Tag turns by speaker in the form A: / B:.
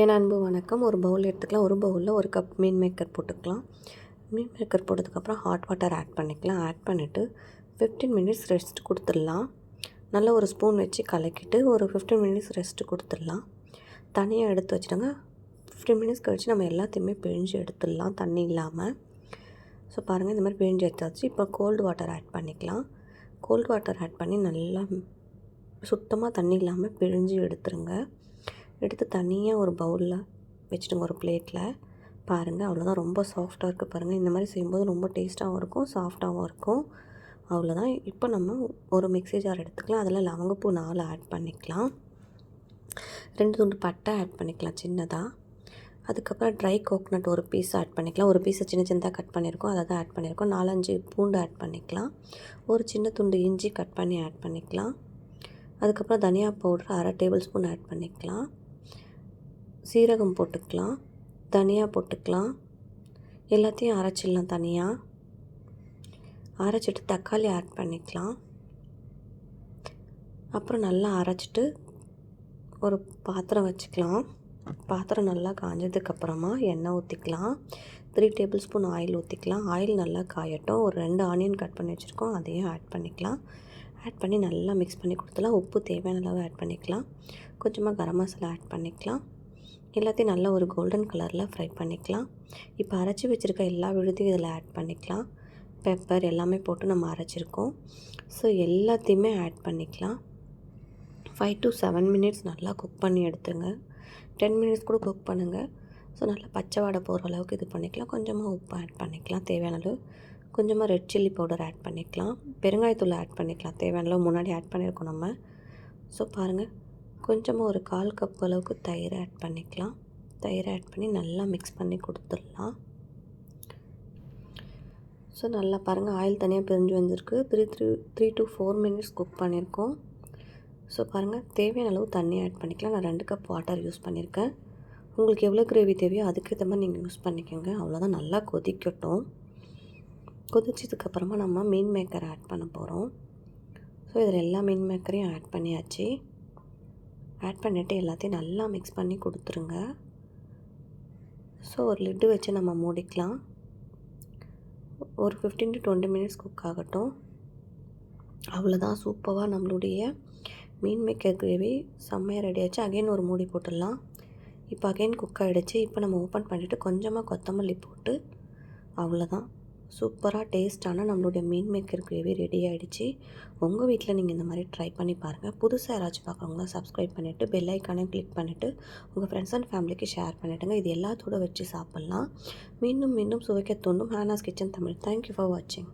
A: என் அன்பு வணக்கம். ஒரு பவுல் எடுத்துக்கலாம். ஒரு பவுலில் ஒரு கப் மீன் மேக்கர் போட்டுக்கலாம். மீன் மேக்கர் போட்டதுக்கப்புறம் ஹாட் வாட்டர் ஆட் பண்ணிக்கலாம். ஆட் பண்ணிவிட்டு ஃபிஃப்டீன் மினிட்ஸ் ரெஸ்ட் கொடுத்துடலாம். நல்ல ஒரு ஸ்பூன் வச்சு கலக்கிட்டு ஒரு ஃபிஃப்டீன் மினிட்ஸ் ரெஸ்ட்டு கொடுத்துடலாம். தனியாக எடுத்து வச்சுட்டோங்க ஃபிஃப்டீன் மினிட்ஸ் கழிச்சு நம்ம எல்லாத்தையுமே பிழிஞ்சு எடுத்துடலாம். தண்ணி இல்லாமல் ஸோ பாருங்கள் இந்த மாதிரி பிழிஞ்சு எடுத்தாச்சு. இப்போ கோல்டு வாட்டர் ஆட் பண்ணிக்கலாம். கோல்டு வாட்டர் ஆட் பண்ணி நல்லா சுத்தமாக தண்ணி இல்லாமல் பிழிஞ்சு எடுத்துருங்க. எடுத்து தனியாக ஒரு பவுலில் வச்சுடுங்க ஒரு பிளேட்டில் பாருங்கள் அவ்வளோதான் ரொம்ப சாஃப்டாக இருக்குது பாருங்கள் இந்த மாதிரி செய்யும்போது ரொம்ப டேஸ்ட்டாகவும் இருக்கும் சாஃப்டாகவும் இருக்கும். அவ்வளோதான் இப்போ நம்ம ஒரு மிக்ஸி ஜார் எடுத்துக்கலாம். அதில் லவங்கப்பூ நாலு ஆட் பண்ணிக்கலாம். ரெண்டு துண்டு பட்டை ஆட் பண்ணிக்கலாம் சின்னதாக அதுக்கப்புறம் ட்ரை கோக்னட் ஒரு பீஸ் ஆட் பண்ணிக்கலாம். ஒரு பீஸை சின்ன சின்னதாக கட் பண்ணியிருக்கோம். அதை தான் ஆட் பண்ணியிருக்கோம். நாலஞ்சு பூண்டு ஆட் பண்ணிக்கலாம். ஒரு சின்ன துண்டு இஞ்சி கட் பண்ணி ஆட் பண்ணிக்கலாம். அதுக்கப்புறம் தனியா பவுடர் அரை டேபிள் ஸ்பூன் ஆட் பண்ணிக்கலாம். சீரகம் போட்டுக்கலாம் தனியாக போட்டுக்கலாம். எல்லாத்தையும் அரைச்சிடலாம் தனியாக அரைச்சிட்டு தக்காளி ஆட் பண்ணிக்கலாம். அப்புறம் நல்லா அரைச்சிட்டு ஒரு பாத்திரம் வச்சுக்கலாம். பாத்திரம் நல்லா காஞ்சதுக்கப்புறமா எண்ணெய் ஊற்றிக்கலாம் த்ரீ டேபிள் ஸ்பூன் ஆயில் ஊற்றிக்கலாம் ஆயில் நல்லா காயட்டும். ஒரு ரெண்டு ஆனியன் கட் பண்ணி வச்சுருக்கோம். அதையும் ஆட் பண்ணிக்கலாம். ஆட் பண்ணி நல்லா மிக்ஸ் பண்ணி கொடுத்துலாம் உப்பு தேவையான அளவு ஆட் பண்ணிக்கலாம். கொஞ்சமாக கரம் மசாலா ஆட் பண்ணிக்கலாம். எல்லாத்தையும் நல்லா ஒரு கோல்டன் கலரில் ஃப்ரை பண்ணிக்கலாம். இப்போ அரைச்சி வச்சுருக்க எல்லா விழுதையும் இதில் ஆட் பண்ணிக்கலாம். பெப்பர் எல்லாமே போட்டு நம்ம அரைச்சிருக்கோம். ஸோ எல்லாத்தையுமே ஆட் பண்ணிக்கலாம். ஃபைவ் டு செவன் மினிட்ஸ் நல்லா குக் பண்ணி எடுத்துங்க டென் மினிட்ஸ் கூட குக் பண்ணுங்கள் ஸோ நல்லா பச்சை வாடை போகிற அளவுக்கு இது பண்ணிக்கலாம். கொஞ்சமாக உப்பு ஆட் பண்ணிக்கலாம். தேவையான அளவு கொஞ்சமாக ரெட் சில்லி பவுடர் ஆட் பண்ணிக்கலாம். பெருங்காயத்தூள் ஆட் பண்ணிக்கலாம். தேவையான அளவு முன்னாடி ஆட் பண்ணியிருக்கோம் நம்ம. ஸோ பாருங்கள் கொஞ்சமாக ஒரு கால் கப் அளவுக்கு தயிர் ஆட் பண்ணிக்கலாம். தயிர் ஆட் பண்ணி நல்லா மிக்ஸ் பண்ணி கொடுத்துடலாம். ஸோ நல்லா பாருங்கள் ஆயில் தனியாக பிரிஞ்சு வந்திருக்கு. Three three three to four minutes cook பண்ணியிருக்கோம் ஸோ பாருங்கள் தேவையான அளவு தண்ணி ஆட் பண்ணிக்கலாம். நான் ரெண்டு கப் வாட்டர் யூஸ் பண்ணியிருக்கேன் உங்களுக்கு எவ்வளோ கிரேவி தேவையோ அதுக்கேற்ற மாதிரி நீங்கள் யூஸ் பண்ணிக்கோங்க. அவ்வளோதான் நல்லா கொதிக்கட்டும். கொதிச்சதுக்கப்புறமா நம்ம மீன் மேக்கர் ஆட் பண்ண போகிறோம் ஸோ இதில் எல்லா மீன் மேக்கரையும் ஆட் பண்ணியாச்சு. ஆட் பண்ணிவிட்டு எல்லாத்தையும் நல்லா மிக்ஸ் பண்ணி கொடுத்துருங்க. ஸோ ஒரு லிட்டு வச்சு நம்ம மூடிக்கலாம். ஒரு fifteen to twenty minutes cook ஆகட்டும். அவ்வளோதான் சூப்பராக நம்மளுடைய மீன் மேக்கர் கிரேவி செம்மையாக ரெடி ஆச்சு. அகைன் ஒரு மூடி போட்டுடலாம். இப்போ அகைன் குக் ஆகிடுச்சு இப்போ நம்ம ஓப்பன் பண்ணிவிட்டு கொஞ்சமாக கொத்தமல்லி போட்டு அவ்வளோதான் சூப்பராக டேஸ்ட்டான நம்மளுடைய மீன் மேக்கர் கிரேவி ரெடி ஆகிடுச்சு உங்கள் வீட்டில் நீங்கள் இந்த மாதிரி ட்ரை பண்ணி பாருங்கள் புதுசாக யாராச்சும் பார்க்குறவங்க சப்ஸ்கிரைப் பண்ணிவிட்டு பெல் ஐக்கானே கிளிக் பண்ணிவிட்டு உங்கள் ஃப்ரெண்ட்ஸ் அண்ட் ஃபேமிலிக்கு ஷேர் பண்ணிவிடுங்க இது எல்லாத்தோட வச்சு சாப்பிட்லாம். மீண்டும் மீண்டும் சுவைக்க தோண்டும். Hena's kitchen Tamil. Thank you for வாட்சிங்